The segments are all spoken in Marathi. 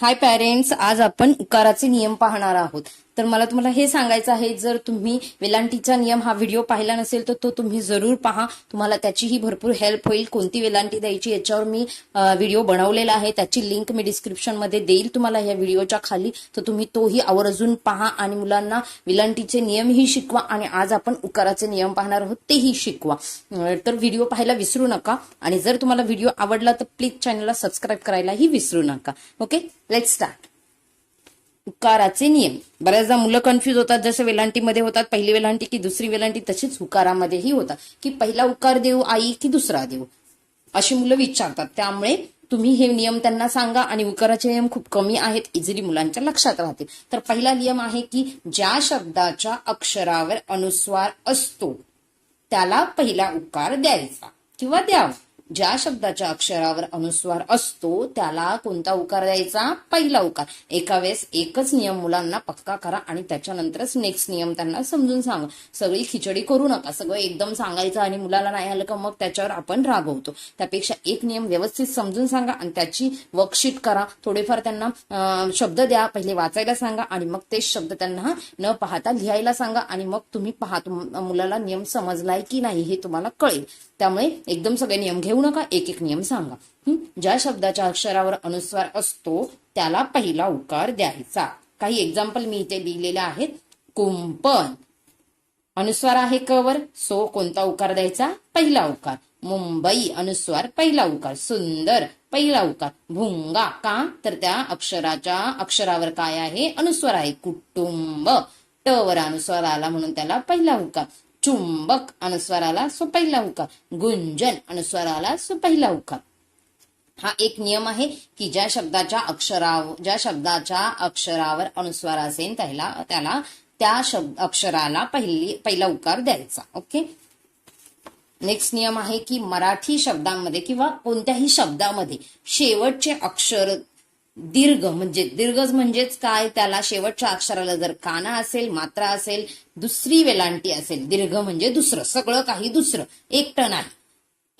हाय पॅरेंट्स आज आपण उकाराचे नियम पाहणार आहोत. तर मला तुम्हाला हे सांगायचं आहे जर तुम्ही वेलांटीचा नियम हा व्हिडिओ पाहिला नसेल तर तो तुम्ही जरूर पहा. तुम्हाला त्याचीही भरपूर हेल्प होईल. कोणती वेलांटी द्यायची याच्यावर मी व्हिडिओ बनवलेला आहे. त्याची लिंक मी डिस्क्रिप्शनमध्ये देईल तुम्हाला या व्हिडिओच्या खाली. तर तुम्ही तोही आवर्जून पहा आणि मुलांना वेलांटीचे नियमही शिकवा आणि आज आपण उकाराचे नियम पाहणार आहोत तेही शिकवा. तर व्हिडिओ पाहायला विसरू नका आणि जर तुम्हाला व्हिडिओ आवडला तर प्लीज चॅनलला सबस्क्राईब करायलाही विसरू नका. ओके लेट स्टार्ट उकाराचे नियम. बऱ्याचदा मुलं कन्फ्युज होतात. जसं वेलांटीमध्ये होतात पहिली वेलांटी की दुसरी वेलांटी तशीच उकारामध्येही होतात. की पहिला उकार देऊ आई की दुसरा देऊ? अशी मुलं विचारतात. त्यामुळे तुम्ही हे नियम त्यांना सांगा आणि उकाराचे नियम खूप कमी आहेत इझिली मुलांच्या लक्षात राहतील. तर पहिला नियम आहे की ज्या शब्दाच्या अक्षरावर अनुस्वार असतो त्याला पहिला उकार द्यायचा किंवा द्यावा. ज्या शब्दाच्या अक्षरावर अनुस्वार असतो त्याला कोणता उकार द्यायचा? पहिला उकार. एका वेळेस एकच नियम मुलांना पक्का करा आणि त्याच्यानंतरच नेक्स्ट नियम त्यांना समजून सांगा. सगळी खिचडी करू नका. सगळं एकदम सांगायचं आणि मुलाला नाही आलं का मग त्याच्यावर आपण रागवतो. त्यापेक्षा एक नियम व्यवस्थित समजून सांगा आणि त्याची वर्कशीट करा. थोडेफार त्यांना शब्द द्या. पहिले वाचायला सांगा आणि मग तेच शब्द त्यांना न पाहता लिहायला सांगा आणि मग तुम्ही पाहा मुलाला नियम समजलाय की नाही हे तुम्हाला कळेल. त्यामुळे एकदम सगळे नियम घेऊ नका एक एक नियम सांगा. ज्या शब्दाच्या अक्षरावर अनुस्वार असतो त्याला पहिला उकार द्यायचा. काही एक्झाम्पल मी इथे लिहिलेले आहेत. कुंपण. अनुस्वार आहे कवर सो कोणता उकार द्यायचा? पहिला उकार. मुंबई अनुस्वार पहिला उकार. सुंदर पहिला उकार. भुंगा का? तर त्या अक्षराच्या अक्षरावर काय आहे? अनुस्वार आहे. कुटुंब. ट वर अनुस्वार आला म्हणून त्याला पहिला उकार. चुंबक अनुस्वाराला सो पहिला उकार गुंजन अनुस्वाराला सो पहिला उकार हा एक नियम आहे की ज्या शब्दाच्या अक्षराव ज्या शब्दाच्या अक्षरावर अनुस्वार असेल त्याला त्याला त्या शब्द अक्षराला पहिली पहिला उकार द्यायचा. ओके नेक्स्ट नियम आहे की मराठी शब्दांमध्ये किंवा कोणत्याही शब्दामध्ये शेवटचे अक्षर दीर्घ म्हणजे दीर्घ म्हणजेच काय? त्याला शेवटच्या अक्षराला जर काना असेल मात्रा असेल दुसरी वेलांटी असेल दीर्घ म्हणजे दुसरं सगळं काही दुसरं एकटं नाही.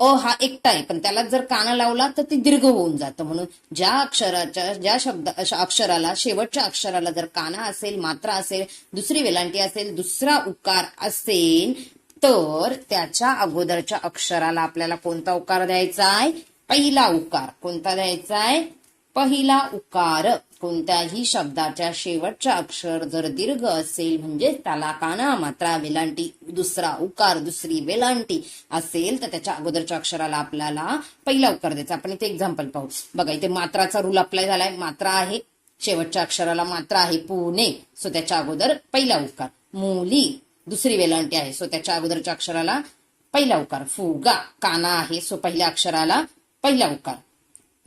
अ हा एकटा आहे पण त्याला जर काना लावला तर ते दीर्घ होऊन जातं. म्हणून ज्या अक्षराच्या ज्या शब्द अक्षराला शेवटच्या अक्षराला जर काना असेल मात्रा असेल दुसरी वेलांटी असेल दुसरा उकार असेल तर त्याच्या अगोदरच्या अक्षराला आपल्याला कोणता उकार द्यायचा आहे? पहिला उकार. कोणता द्यायचा आहे? पहिला उकार. कोणत्याही शब्दाच्या शेवटचा अक्षर जर दीर्घ असेल म्हणजे त्याला काना मात्रा वेलांटी दुसरा उकार दुसरी वेलांटी असेल तर त्याच्या अगोदरच्या अक्षराला आपल्याला पहिला उकार द्यायचा. आपण इथे एक्झाम्पल पाहू. बघा इथे मात्राचा रूल अप्लाय झालाय. मात्रा आहे. शेवटच्या अक्षराला मात्रा आहे. पुणे. सो त्याच्या अगोदर पहिला उकार. मुली. दुसरी वेलांटी आहे. सो त्याच्या अगोदरच्या अक्षराला पहिला उकार. फुगा. काना आहे. सो पहिल्या अक्षराला पहिला उकार.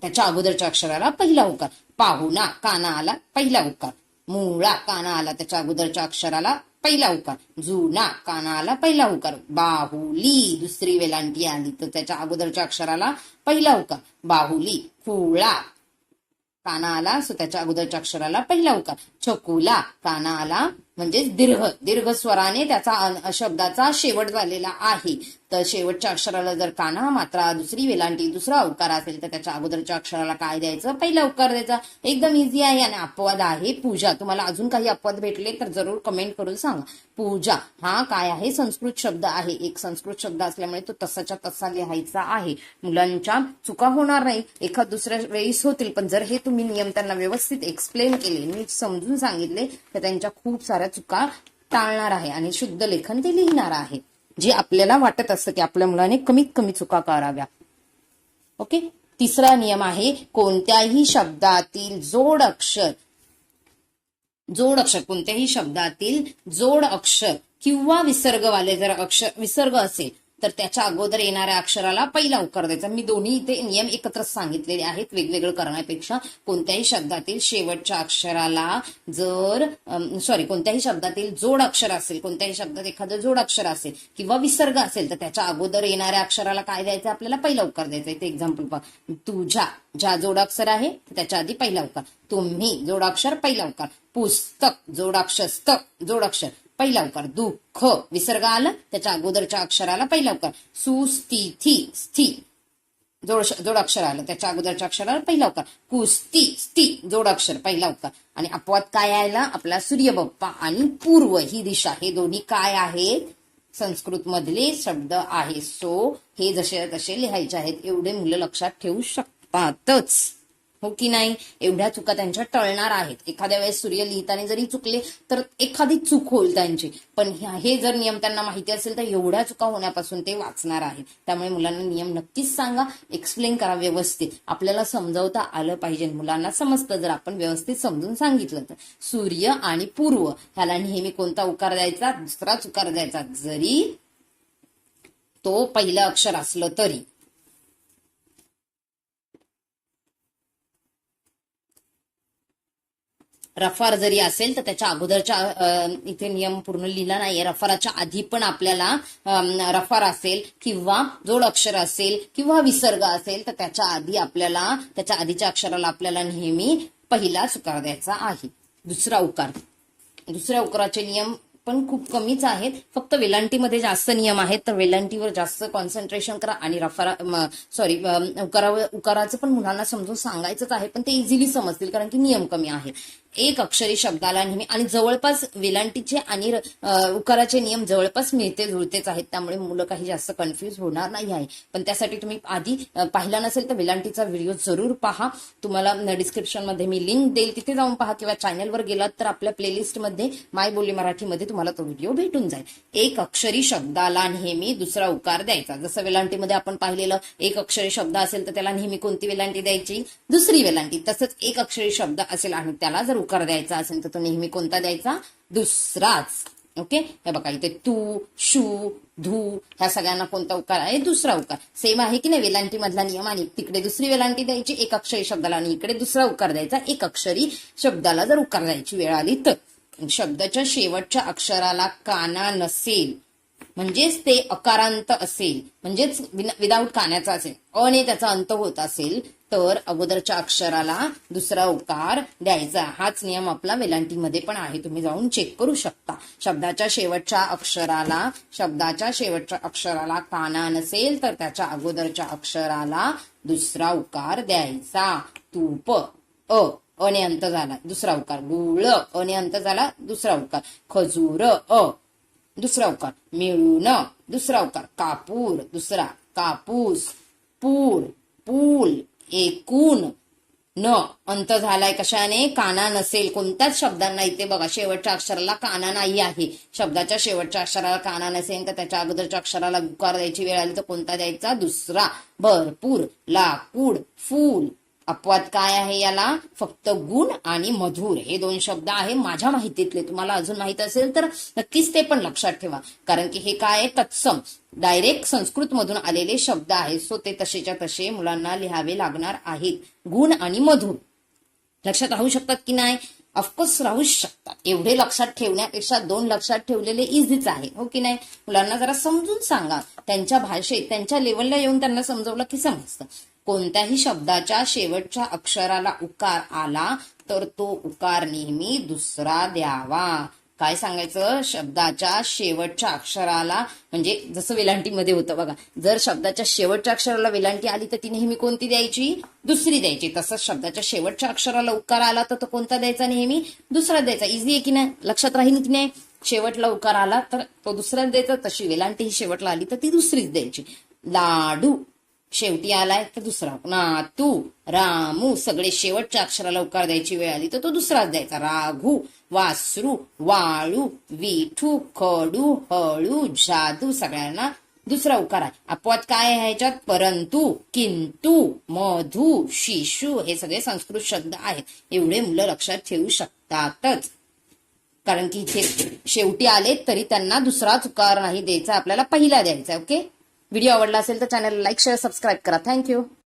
त्याच्या अगोदरच्या अक्षराला पहिला उकार. पाहुणा काना आला पहिला उकार. मुळा काना आला त्याच्या अगोदरच्या अक्षराला पहिला उकार. जुना काना आला पहिला उकार. बाहुली दुसरी वेलांटी आली तर त्याच्या अगोदरच्या अक्षराला पहिला उकार. बाहुली फुळा काना आला सो त्याच्या अगोदरच्या अक्षराला पहिला उकार. छकुला काना आला म्हणजेच दीर्घ दीर्घ स्वराने त्याचा शब्दाचा शेवट झालेला आहे. तर शेवटच्या अक्षराला जर काना मात्रा दुसरी वेलांटी दुसरा उकार असेल तर त्याच्या अगोदरच्या अक्षराला काय द्यायचं? पहिला उकार द्यायचा. एकदम इझी आहे आणि अपवाद आहे पूजा. तुम्हाला अजून काही अपवाद भेटले तर जरूर कमेंट करून सांगा. पूजा हा काय आहे? संस्कृत शब्द आहे. एक संस्कृत शब्द असल्यामुळे तो तसाच्या तसा लिहायचा आहे. मुलांच्या चुका होणार नाही. एखाद दुसऱ्या वेळीस होतील. पण जर हे तुम्ही नियम त्यांना व्यवस्थित एक्सप्लेन केले नीट समजून सांगितले तर त्यांच्या खूप साऱ्या चुका टाळणार आहे आणि शुद्ध लेखन ते लिहिणार आहे. जे आपल्याला वाटत असतं की आपल्या मुलाने कमीत कमी चुका कराव्या. ओके? तिसरा नियम आहे कोणत्याही शब्दातील जोड अक्षर जोड अक्षर कोणत्याही शब्दातील जोड अक्षर किंवा विसर्गवाले जर अक्षर विसर्ग असेल तर त्याच्या अगोदर येणाऱ्या अक्षराला पहिला उकार द्यायचा. मी दोन्ही इथे नियम एकत्रच सांगितलेले आहेत वेगवेगळं करण्यापेक्षा. कोणत्याही शब्दातील शेवटच्या अक्षराला जर सॉरी कोणत्याही शब्दातील जोड अक्षर असेल कोणत्याही शब्दात एखादं जोड अक्षर असेल किंवा विसर्ग असेल तर त्याच्या अगोदर येणाऱ्या अक्षराला काय द्यायचं? आपल्याला पहिला उकार द्यायचा इथे एक्झाम्पल पहा. तुझ्या ज्या जोडाक्षर आहे त्याच्या आधी पहिला उकार. तुम्ही जोडाक्षर पहिला उकार. पुस्तक जोडाक्षर स्तक जोडाक्षर पहिला उकार दुःख. विसर्ग आला त्याच्या अगोदरच्या अक्षराला पहिला उकार सुस्थिती स्थी जोड जोड अक्षर आलं त्याच्या अगोदरच्या अक्षराला पहिला उकार कुस्ती स्ती जोड अक्षर पहिला उकार आणि अपवाद काय आला आपला सूर्य बाप्पा आणि पूर्व ही दिशा. हे दोन्ही काय आहेत? संस्कृत मधले शब्द आहे सो हे जसे तसे लिहायचे आहेत. एवढे मुलं लक्षात ठेवू शकतातच. हो की नाही एवढ्या चुका त्यांच्या टळणार आहेत. एखाद्या वेळेस सूर्य लिहिताना जरी चुकले तर एखादी चूक होईल त्यांची. पण हे जर नियम त्यांना माहिती असेल तर एवढ्या चुका होण्यापासून ते वाचणार आहेत. त्यामुळे मुलांना नियम नक्कीच सांगा एक्सप्लेन करा व्यवस्थित. आपल्याला समजावता आलं पाहिजे. मुलांना समजतं जर आपण व्यवस्थित समजून सांगितलं तर. सूर्य आणि पूर्व ह्याला नेहमी कोणता उकार द्यायचा? दुसराच उकार द्यायचा. जरी तो पहिलं अक्षर असलं तरी. रफार जरी असेल तर त्याच्या अगोदरच्या इथे नियम पूर्ण लिहिला नाहीये. रफाराच्या आधी पण आपल्याला रफार असेल किंवा जोड अक्षर असेल किंवा विसर्ग असेल तर त्याच्या आधी आपल्याला त्याच्या आधीच्या अक्षराला आपल्याला नेहमी पहिलाच उकार द्यायचा आहे. दुसरा उकार. दुसऱ्या उकाराचे नियम पण खूप कमीच आहेत. फक्त वेलांटीमध्ये जास्त नियम आहेत. तर वेलांटीवर जास्त कॉन्सन्ट्रेशन करा आणि रफारा सॉरी उकारावर उकाराचं पण मुलांना समजून सांगायचंच आहे पण ते इझिली समजतील कारण की नियम कमी आहेत. एक अक्षरी शब्दाला नेहमी आणि जवळपास वेलांटीचे आणि उकाराचे नियम जवळपास मिळते जुळतेच आहेत. त्यामुळे मुलं काही जास्त कन्फ्युज होणार नाही आहे. पण त्यासाठी तुम्ही आधी पाहिला नसेल तर वेलांटीचा व्हिडिओ जरूर पहा. तुम्हाला डिस्क्रिप्शनमध्ये मी लिंक देईल. तिथे जाऊन पहा किंवा चॅनलवर गेलात तर आपल्या प्लेलिस्टमध्ये माय बोली मराठीमध्ये तुम्हाला तो व्हिडिओ भेटून जाईल. एक अक्षरी शब्दाला नेहमी दुसरा उकार द्यायचा. जसं वेलांटीमध्ये आपण पाहिलेलं एक अक्षरी शब्द असेल तर त्याला नेहमी कोणती वेलांटी द्यायची? दुसरी वेलांटी. तसंच एक अक्षरी शब्द असेल आणि त्याला जर उकार द्यायचा असेल तर तो नेहमी कोणता द्यायचा? दुसराच. ओके हे बघा इथे तू शू धू ह्या सगळ्यांना कोणता उकार आहे? दुसरा उकार. सेम आहे की नाही? वेलांटी मधला नियम आणि तिकडे दुसरी वेलांटी द्यायची एक अक्षरी शब्दाला आणि इकडे दुसरा उकार द्यायचा एक अक्षरी शब्दाला जर उकार द्यायची वेळ आली तर. शब्दाच्या शेवटच्या अक्षराला काना नसेल. म्हणजेच ते अकारांत असेल म्हणजेच विदाऊट कानाचा असेल अने त्याचा अंत होत असेल तर अगोदरच्या अक्षराला दुसरा उकार द्यायचा. हाच नियम आपला वेलांटीमध्ये पण आहे. तुम्ही जाऊन चेक करू शकता. शब्दाच्या शेवटच्या अक्षराला शब्दाच्या शेवटच्या अक्षराला काना नसेल तर त्याच्या अगोदरच्या अक्षराला दुसरा उकार द्यायचा. तूप अ अने अंत झाला दुसरा उकार. गुळ अने अंत झाला दुसरा उकार. खजूर अ दुसरा उकार. मिळून दुसरा उकार. कापूर. दुसरा. कापूस. पूर. पूल. एकूण. न. अंत झालाय कशाने? काना नसेल. कोणत्याच शब्दांना इथे बघा. शेवटच्या अक्षराला काना नाही आहे. शब्दाच्या शेवटच्या अक्षराला काना नसेल तर त्याच्या अगोदरच्या अक्षराला उकार द्यायची वेळ आली तर कोणता द्यायचा? दुसरा. भरपूर. लाकूड. फूल. अपवाद काय आहे याला? फक्त गुण आणि मधुर. हे दोन शब्द आहे माझ्या माहितीतले. तुम्हाला अजून माहीत असेल तर नक्कीच ते पण लक्षात ठेवा. कारण की हे काय आहे? तत्सम. डायरेक्ट संस्कृत मधून आलेले शब्द आहेत. सो ते तसेच्या तसे मुलांना लिहावे लागणार आहेत. गुण आणि मधुर. लक्षात राहू शकतात की नाही? ऑफकोर्स राहू शकतात. एवढे लक्षात ठेवण्यापेक्षा दोन लक्षात ठेवलेले इझीच आहे. हो की नाही? मुलांना जरा समजून सांगा. त्यांच्या भाषेत त्यांच्या लेवलला येऊन त्यांना समजवलं की समजतं. कोणत्याही शब्दाच्या शेवटच्या अक्षराला उकार आला तर तो उकार नेहमी दुसरा द्यावा. काय सांगायचं? शब्दाच्या शेवटच्या अक्षराला म्हणजे जसं वेलांटीमध्ये होतं बघा जर शब्दाच्या शेवटच्या अक्षराला वेलांटी आली तर ती नेहमी कोणती द्यायची? दुसरी द्यायची. तसंच शब्दाच्या शेवटच्या अक्षराला उकार आला तर तो कोणता द्यायचा नेहमी? दुसरा द्यायचा. इझी आहे की नाही? लक्षात राहील की नाही? शेवटला उकार आला तर तो दुसऱ्याच द्यायचा. तशी वेलांटी ही शेवटला आली तर ती दुसरीच द्यायची. लाडू. शेवटी आलाय तर दुसरा. नातू रामू सगळे शेवटच्या अक्षराला उकार द्यायची वेळ आली तर तो दुसराच द्यायचा. राघू वासरू वाळू विठू खडू हळू जादू सगळ्यांना दुसरा उकार आहे. अपवाद काय आहे ह्याच्यात? परंतु किंतु मधु शिशु हे सगळे संस्कृत शब्द आहेत. एवढे मुलं लक्षात ठेवू शकतातच. कारण की इथे शेवटी आले तरी त्यांना दुसराच उकार नाही द्यायचा. आपल्याला पहिला द्यायचा ओके? व्हिडिओ आवडला असेल तर चॅनल लाईक शेअर सबस्क्राईब करा. Thank you